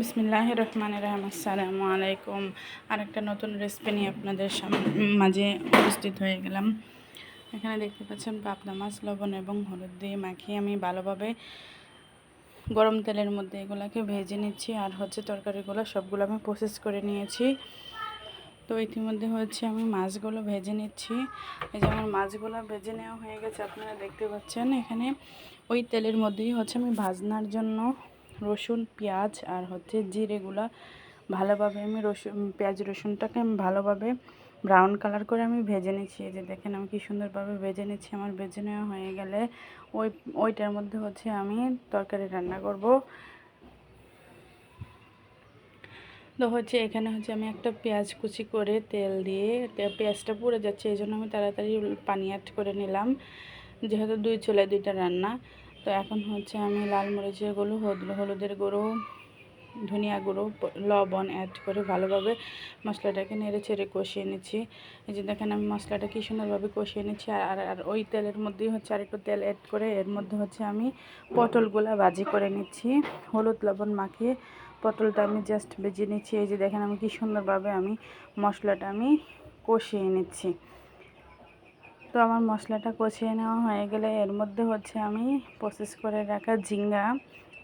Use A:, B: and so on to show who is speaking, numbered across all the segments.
A: বিসমিল্লাহ রহমান রহম আসসালামু আলাইকুম আরেকটা নতুন রেসিপি নিয়ে আপনাদের সামনে মাঝে উপস্থিত হয়ে গেলাম। এখানে দেখতে পাচ্ছেন পাবদা মাছ, লবণ এবং হলুদ দিয়ে মাখিয়ে আমি ভালোভাবে গরম তেলের মধ্যে এগুলোকে ভেজে নিচ্ছি। আর হচ্ছে তরকারিগুলো সবগুলো আমি প্রসেস করে নিয়েছি। তো ইতিমধ্যে হচ্ছে আমি মাছগুলো ভেজে নিচ্ছি। এই যে আমার মাছগুলো ভেজে নেওয়া হয়ে গেছে, আপনারা দেখতে পাচ্ছেন এখানে ওই তেলের মধ্যেই হচ্ছে আমি ভাজনার জন্য রসুন, পেঁয়াজ আর হচ্ছে জিরেগুলা ভালোভাবে আমি রসুন, পেঁয়াজ রসুনটাকে আমি ভালোভাবে ব্রাউন কালার করে আমি ভেজে নিচ্ছি। এই যে দেখেন আমি কি সুন্দরভাবে ভেজে নিচ্ছি, আমার ভেজে নেওয়া হয়ে গেলে ওই, ওইটার মধ্যে হচ্ছে আমি তরকারি রান্না করব। তো হচ্ছে এখানে হচ্ছে আমি একটা পেঁয়াজ কুচি করে তেল দিয়ে পেঁয়াজটা পুড়ে যাচ্ছে এই জন্য আমি তাড়াতাড়ি পানি অ্যাড করে নিলাম। যেহেতু দুই চুলায় দুইটা রান্না তো এখন হচ্ছে আমি লাল মরিচের গুঁড়ো হলুদের গুঁড়ো, ধনিয়া গুঁড়ো লবণ অ্যাড করে ভালোভাবে মশলাটাকে নেড়ে চেড়ে কষিয়ে নিচ্ছি। এই যে দেখেন আমি মশলাটা কী সুন্দরভাবে কষিয়ে নিচ্ছি, আর আর ওই তেলের মধ্যেই হচ্ছে আর একটু তেল অ্যাড করে এর মধ্যে হচ্ছে আমি পটলগুলা ভাজি করে নিচ্ছি। হলুদ, লবণ মাখিয়ে পটলটা আমি জাস্ট ভেজে নিচ্ছি। এই যে দেখেন আমি কী সুন্দরভাবে আমি মশলাটা আমি কষিয়ে নিচ্ছি। তো আমার মশলাটা কষিয়ে নেওয়া হয়ে গেলে এর মধ্যে হচ্ছে আমি প্রসেস করে রাখা ঝিঙ্গা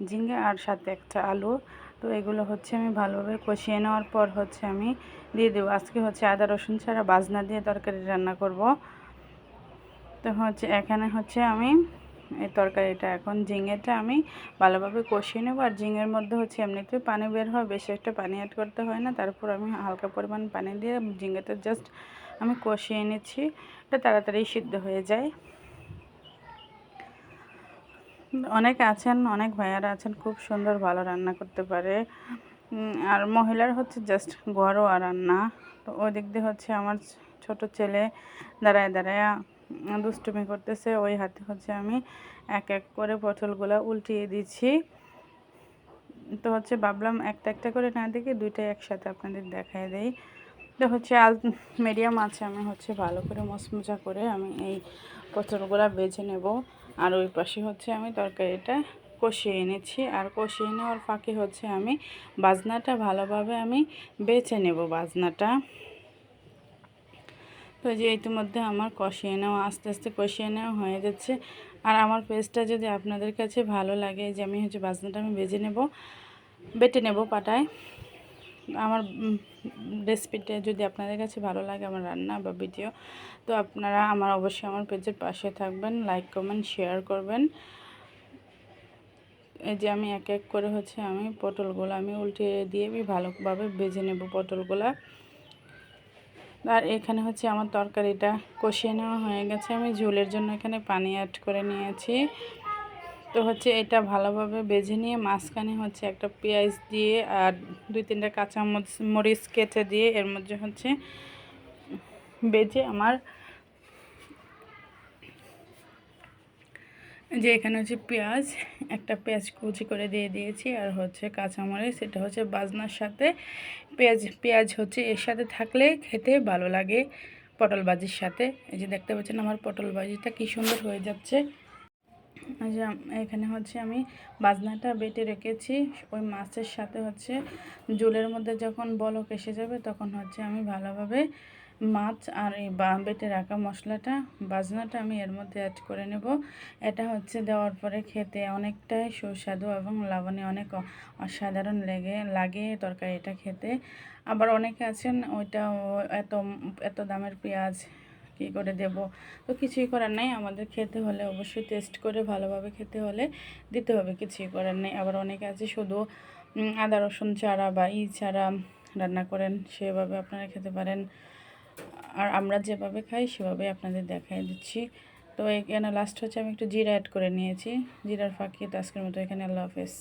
A: ঝিঙ্গা আর সাথে একটা আলু। তো এগুলো হচ্ছে আমি ভালোভাবে কষিয়ে নেওয়ার পর হচ্ছে আমি দিয়ে দেবো। আজকে হচ্ছে আদা, রসুন ছাড়া বাজনা দিয়ে তরকারি রান্না করব। তো হচ্ছে এখানে হচ্ছে আমি এই তরকারিটা। এখন ঝিঙেটা আমি ভালোভাবে কষিয়ে নেব। আর ঝিঙের মধ্যে হচ্ছে এমনিতে পানি বের হয়, বেশি একটা পানি অ্যাড করতে হয় না। তারপর আমি হালকা পরিমাণ পানি দিয়ে ঝিঙেটা জাস্ট আমি কষিয়ে নিচ্ছি। এটা তাড়াতাড়ি সিদ্ধ হয়ে যায়। অনেক আছেন, অনেক ভাইয়ারা আছেন, খুব সুন্দর ভালো রান্না করতে পারে। আর মহিলার হচ্ছে জাস্ট ঘরোয়া রান্না। তো ওই দিক দিয়ে হচ্ছে আমার ছোট ছেলে দাঁড়ায় দাঁড়ায় দুষ্টুমি করতেছে, ওই হাতে হচ্ছে আমি এক এক করে পটলগুলো উল্টিয়ে দিচ্ছি। তো হচ্ছে ভাবলাম একটা একটা করে না দেখে দুইটাই একসাথে আপনাদের দেখায় দেই। তো হচ্ছে আল, মিডিয়াম আছে, আমি হচ্ছে ভালো করে মচমচা করে আমি এই পটলগুলো বেছে নেব। আর ওই পাশে হচ্ছে আমি তরকারিটা কষিয়ে এনেছি আর কষিয়ে নেওয়ার ফাঁকে হচ্ছে আমি বাজনাটা ভালোভাবে আমি বেছে নেব বাজনাটা। তো যে ইতিমধ্যে আমার কষিয়ে নেওয়া, আস্তে আস্তে কষিয়ে নেওয়া হয়ে যাচ্ছে। আর আমার পেস্টটা যদি আপনাদের কাছে ভালো লাগে, যে আমি হচ্ছে বাজনাটা আমি বেজে নেব, বেটে নেব পাটায়। আমার রেসিপিটা যদি আপনাদের কাছে ভালো লাগে, আমার রান্না বা ভিডিও তো আপনারা আমার অবশ্যই আমার পেজের পাশে থাকবেন লাইক কমেন্ট শেয়ার করবেন। এই যে আমি এক এক করে হচ্ছে আমি পটলগুলো আমি উল্টে দিয়ে আমি ভালোভাবে বেজে নেব পটলগুলা। আর এখানে হচ্ছে আমার তরকারিটা কষিয়ে নেওয়া হয়ে গেছে। আমি ঝোলের জন্য এখানে পানি অ্যাড করে নিয়েছি। তো হচ্ছে এটা ভালোভাবে বেজে নিয়ে মাঝখানে হচ্ছে একটা পেঁয়াজ দিয়ে আর দুই তিনটা কাঁচা মরিচ কেটে দিয়ে এর মধ্যে হচ্ছে বেজে আমার যে এখানে হচ্ছে পেঁয়াজ, একটা পেঁয়াজ কুচি করে দিয়ে দিয়েছি। আর হচ্ছে কাঁচামরিচ, সেটা হচ্ছে বাজনার সাথে। পেঁয়াজ পেঁয়াজ হচ্ছে এর সাথে থাকলে খেতে ভালো লাগে পটল বাজির সাথে। এই যে দেখতে পাচ্ছেন আমার পটল বাজিটা কী সুন্দর হয়ে যাচ্ছে। এখানে হচ্ছে আমি বাজনাটা বেটে রেখেছি। ওই মাছের সাথে হচ্ছে জোলের মধ্যে যখন বলক এসে যাবে, তখন হচ্ছে আমি ভালোভাবে মাছ আর এই বেটে রাখা মশলাটা, বাজনাটা আমি এর মধ্যে অ্যাড করে নেব। এটা হচ্ছে দেওয়ার পরে খেতে অনেকটাই সুস্বাদু এবং লাবণে, অনেক অসাধারণ লেগে, লাগে তরকারিটা খেতে। আবার অনেকে আছেন ওইটা এত এত দামের পেঁয়াজ কী করে দেব? তো কিছুই করার নাই। আমাদের খেতে হলে অবশ্যই টেস্ট করে, ভালোভাবে খেতে হলে দিতে হবে, কিছুই করার নেই। আবার অনেকে আছে, শুধু আদা, রসুন ছাড়া বা ই ছাড়া রান্না করেন, সেভাবে আপনারা খেতে পারেন। আর আমরা যেভাবে খাই সেভাবে আপনাদের দেখাই দিচ্ছি। তো এখানে লাস্ট হচ্ছে আমি একটু জিরা অ্যাড করে নিয়েছি। জিরার ফাঁকি তো আজকের মতো এখানে আল্লাহ হাফেজ।